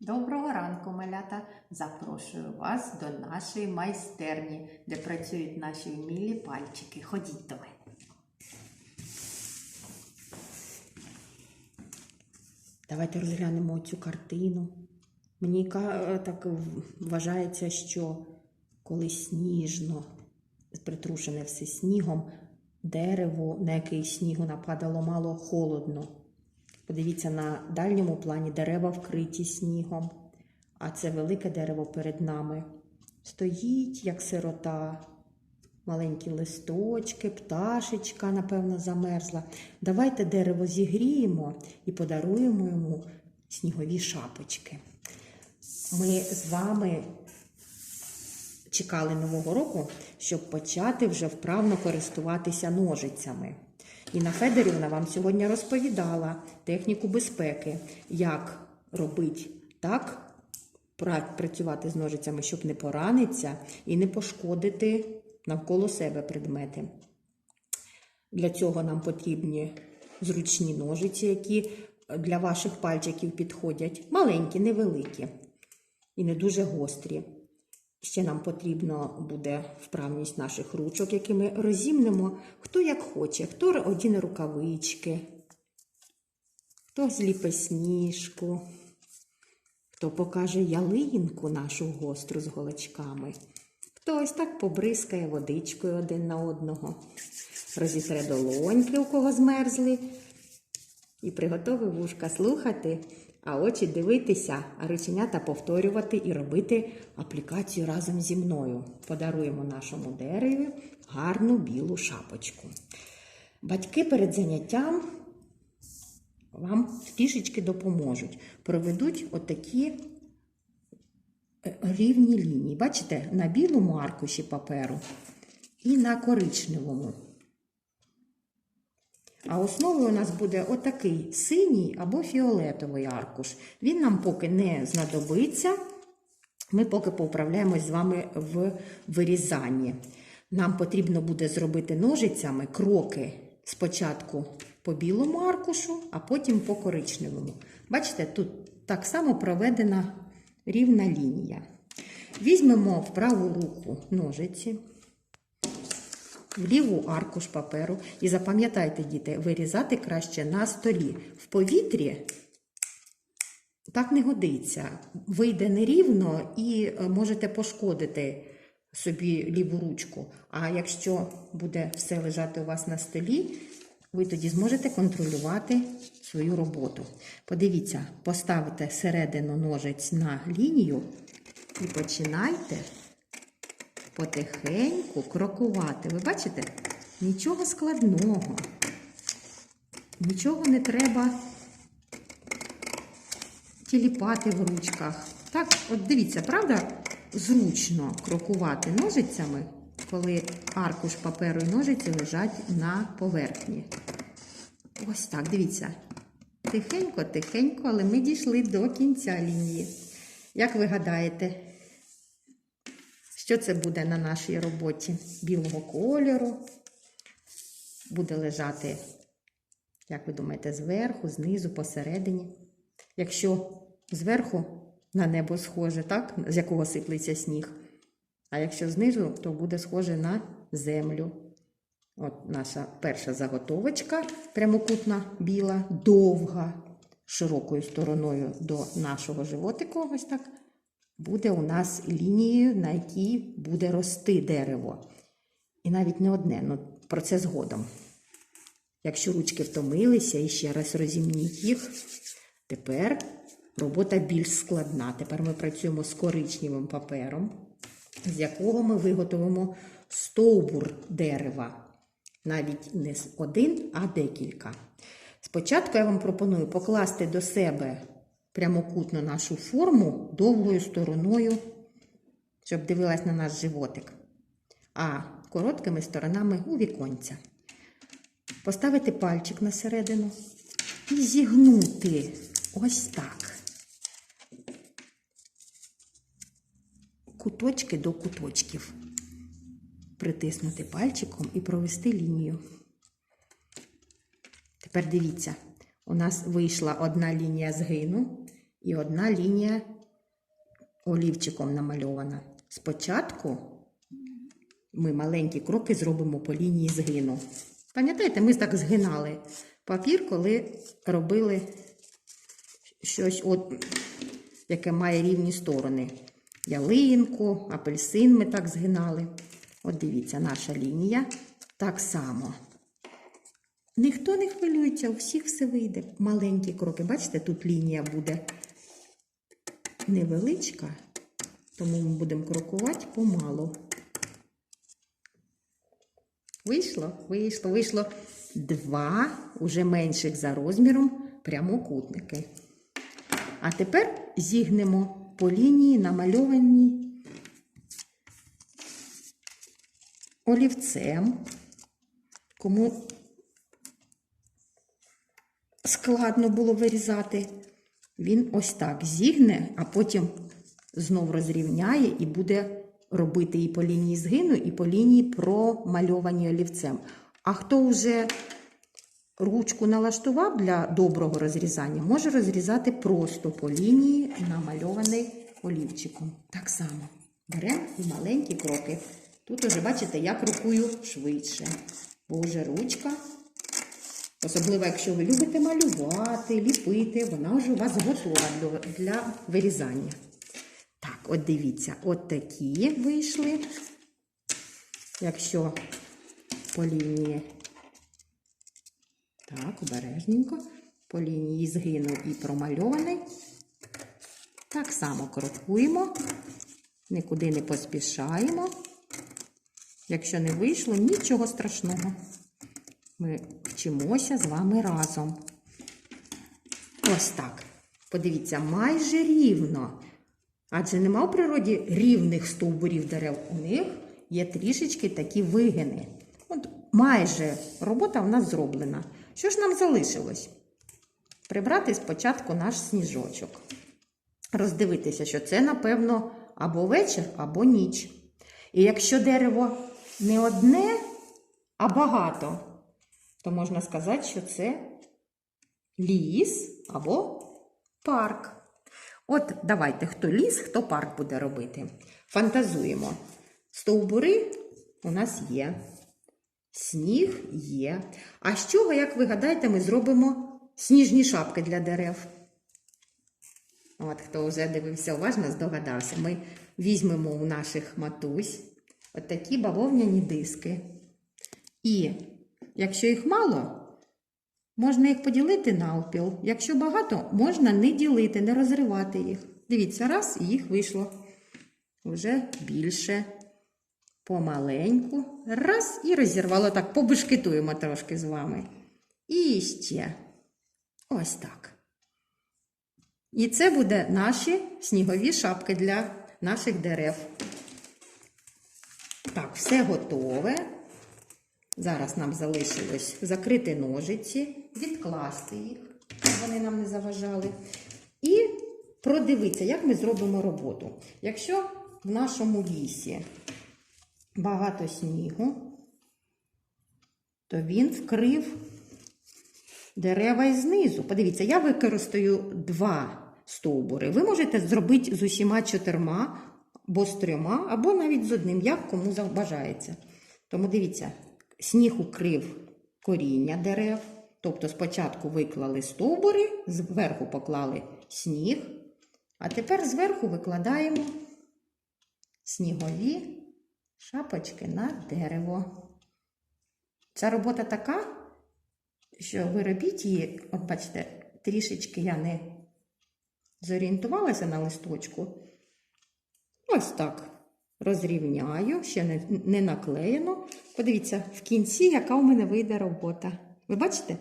Доброго ранку, малята! Запрошую вас до нашої майстерні, де працюють наші вмілі пальчики. Ходіть до мене. Давайте розглянемо цю картину. Мені е, так вважається, що коли сніжно, притрушене все снігом, дерево, на яке снігу нападало мало холодно. Подивіться на дальньому плані дерева вкриті снігом, а це велике дерево перед нами. Стоїть, як сирота, маленькі листочки, пташечка, напевно, замерзла. Давайте дерево зігріємо і подаруємо йому снігові шапочки. Ми з вами чекали Нового року, щоб почати вже вправно користуватися ножицями. Інна Федорівна вам сьогодні розповідала техніку безпеки, як робити так, працювати з ножицями, щоб не поранитися і не пошкодити навколо себе предмети. Для цього нам потрібні зручні ножиці, які для ваших пальчиків підходять. Маленькі, невеликі і не дуже гострі. Ще нам потрібно буде вправність наших ручок, які ми розімнемо. Хто як хоче, хто одіне рукавички, хто зліпе сніжку, хто покаже ялинку нашу гостру з голочками, хто ось так побризкає водичкою один на одного, розітре долоньки, у кого змерзли, і приготовив вушка слухати, а очі дивитися, а рученята повторювати і робити аплікацію разом зі мною. Подаруємо нашому дереві гарну білу шапочку. Батьки перед заняттям вам трішечки допоможуть. Проведуть отакі е, рівні лінії. Бачите, на білому аркуші паперу і на коричневому. А основою у нас буде отакий синій або фіолетовий аркуш. Він нам поки не знадобиться. Ми поки поуправляємось з вами в вирізанні. Нам потрібно буде зробити ножицями кроки спочатку по білому аркушу, а потім по коричневому. Бачите, тут так само проведена рівна лінія. Візьмемо в праву руку ножиці в ліву аркуш паперу. І запам'ятайте, діти, вирізати краще на столі. В повітрі так не годиться. Вийде нерівно і е, можете пошкодити собі ліву ручку. А якщо буде все лежати у вас на столі, ви тоді зможете контролювати свою роботу. Подивіться, поставте середину ножиць на лінію і починайте потихеньку крокувати. Ви бачите? Нічого складного. Нічого не треба тіліпати в ручках. Так, от дивіться, правда, зручно крокувати ножицями, коли аркуш паперу і ножиці лежать на поверхні. Ось так, дивіться. Тихенько, тихенько, але ми дійшли до кінця лінії. Як ви гадаєте, що це буде на нашій роботі? Білого кольору. Буде лежати, як ви думаєте, зверху, знизу, посередині. Якщо зверху на небо схоже, так, з якого сиплеться сніг. А якщо знизу, то буде схоже на землю. От наша перша заготовочка, прямокутна, біла, довга, широкою стороною до нашого животику. Ось так буде у нас лінією, на якій буде рости дерево. І навіть не одне, ну про це згодом. Якщо ручки втомилися і ще раз розімніть їх, тепер робота більш складна. Тепер ми працюємо з коричневим папером, з якого ми виготовимо стовбур дерева. Навіть не один, а декілька. Спочатку я вам пропоную покласти до себе прямокутно нашу форму довгою стороною, щоб дивилась на наш животик, а короткими сторонами у віконця. Поставити пальчик на середину і зігнути ось так. Куточки до куточків. Притиснути пальчиком і провести лінію. Тепер дивіться, у нас вийшла одна лінія згину і одна лінія олівчиком намальована. Спочатку ми маленькі кроки зробимо по лінії згину. Пам'ятаєте, ми так згинали папір, коли робили щось, от, яке має рівні сторони. Ялинку, апельсин ми так згинали. От дивіться, наша лінія так само. Ніхто не хвилюється, у всіх все вийде. Маленькі кроки. Бачите, тут лінія буде невеличка, тому ми будемо крокувати помалу. Вийшло, вийшло, вийшло два уже менших за розміром прямокутники. А тепер зігнемо по лінії намальованій олівцем. Кому складно було вирізати, він ось так зігне, а потім знов розрівняє і буде робити і по лінії згину, і по лінії промальовані олівцем. А хто вже ручку налаштував для доброго розрізання, може розрізати просто по лінії, намальований олівчиком. Так само беремо маленькі кроки. Тут уже бачите, я крокую швидше, бо вже ручка. Особливо, якщо ви любите малювати, ліпити, вона вже у вас готова для, вирізання. Так, от дивіться, от такі вийшли. Якщо по лінії, так, обережненько, по лінії згину і промальований. Так само крокуємо, нікуди не поспішаємо. Якщо не вийшло, нічого страшного. Ми вчимося з вами разом. Ось так. Подивіться, майже рівно. Адже нема в природі рівних стовбурів дерев. У них є трішечки такі вигини. От майже робота в нас зроблена. Що ж нам залишилось? Прибрати спочатку наш сніжочок. Роздивитися, що це, напевно, або вечір, або ніч. І якщо дерево не одне, а багато, то можна сказати, що це ліс або парк. От давайте, хто ліс, хто парк буде робити. Фантазуємо. Стовбури у нас є, сніг є. А з чого, як ви гадаєте, ми зробимо сніжні шапки для дерев? От, хто вже дивився уважно, здогадався. Ми візьмемо у наших матусь от такі бавовняні диски. І якщо їх мало, можна їх поділити навпіл. Якщо багато, можна не ділити, не розривати їх. Дивіться, раз, і їх вийшло вже більше. Помаленьку. Раз і розірвало. Так, побушкетуємо трошки з вами. І ще. Ось так. І це буде наші снігові шапки для наших дерев. Так, все готове. Зараз нам залишилось закрити ножиці, відкласти їх, щоб вони нам не заважали. І продивитися, як ми зробимо роботу. Якщо в нашому лісі багато снігу, то він вкрив дерева і знизу. Подивіться, я використаю два стовбури. Ви можете зробити з усіма чотирма, або з трьома, або навіть з одним, як кому забажається. Тому дивіться, сніг укрив коріння дерев. Тобто спочатку виклали стовбури, зверху поклали сніг, а тепер зверху викладаємо снігові шапочки на дерево. Ця робота така, що ви робіть її, от бачите, трішечки я не зорієнтувалася на листочку. Ось так. Розрівняю, ще не, не наклеєно. Подивіться, в кінці, яка у мене вийде робота. Ви бачите?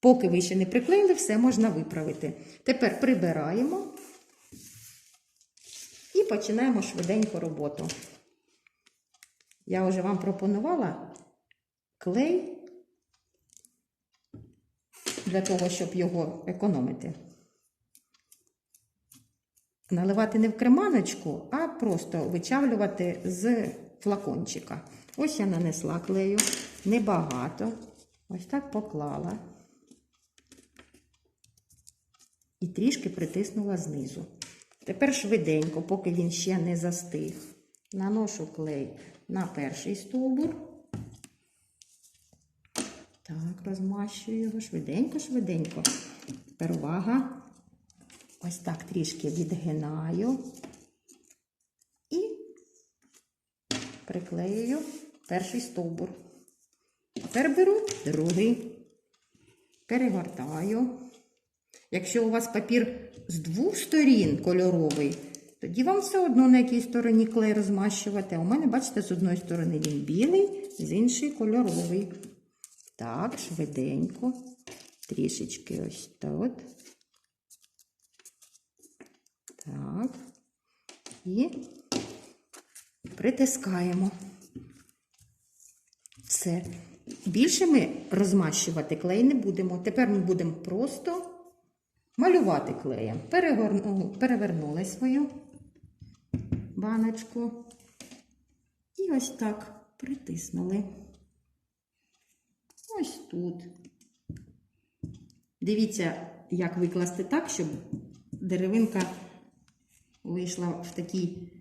Поки ви ще не приклеїли, все можна виправити. Тепер прибираємо і починаємо швиденько роботу. Я вже вам пропонувала клей для того, щоб його економити. Наливати не в креманочку, а просто вичавлювати з флакончика. Ось я нанесла клею, небагато. Ось так поклала. і трішки притиснула знизу. Тепер швиденько, поки він ще не застиг, наношу клей на перший стовбур. Так, розмащую його швиденько, швиденько. Тепер увага. Ось так трішки відгинаю і приклеюю перший стовбур. Тепер беру другий, перегортаю. Якщо у вас папір з двох сторін кольоровий, тоді вам все одно на якій стороні клей розмащувати. А у мене, бачите, з одної сторони він білий, з іншої кольоровий. Так, швиденько. Трішечки ось тут. Так. І притискаємо. Все. Більше ми розмащувати клей не будемо. Тепер ми будемо просто малювати клеєм. Перегорну, перевернули свою баночку. І ось так притиснули. Ось тут. Дивіться, як викласти так, щоб деревинка вийшла в такій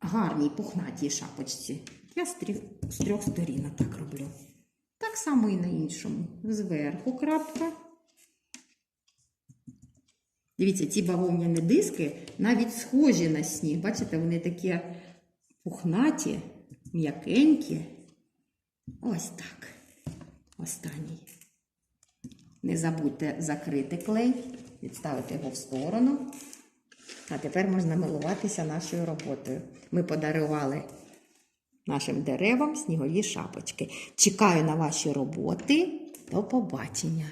гарній пухнатій шапочці. Я з трьох, сторін так роблю. Так само і на іншому. Зверху крапка. Дивіться, ці бавовняні диски навіть схожі на сніг. Бачите, вони такі пухнаті, м'якенькі. Ось так. Останній. Не забудьте закрити клей, відставити його в сторону. А тепер можна милуватися нашою роботою. Ми подарували нашим деревам снігові шапочки. Чекаю на ваші роботи. До побачення!